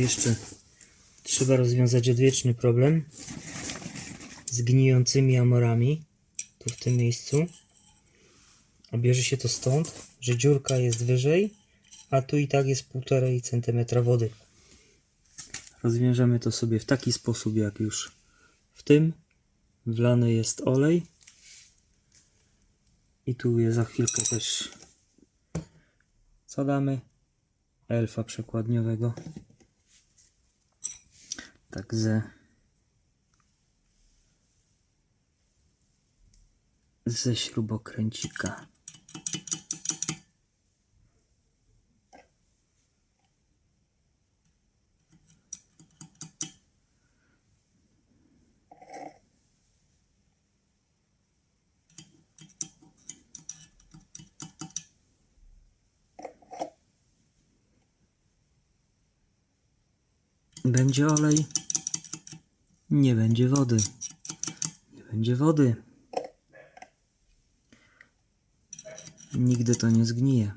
jeszcze trzeba rozwiązać odwieczny problem z gnijącymi amorami tu w tym miejscu. A bierze się to stąd, że dziurka jest wyżej, a tu i tak jest 1,5 cm wody. Rozwiążemy to sobie w taki sposób, jak już w tym. Wlany jest olej. I tu je za chwilkę też co damy? Elfa przekładniowego. Tak ze ze śrubokręcika. Będzie olej. Nie będzie wody. Nie będzie wody. Nigdy to nie zgnije.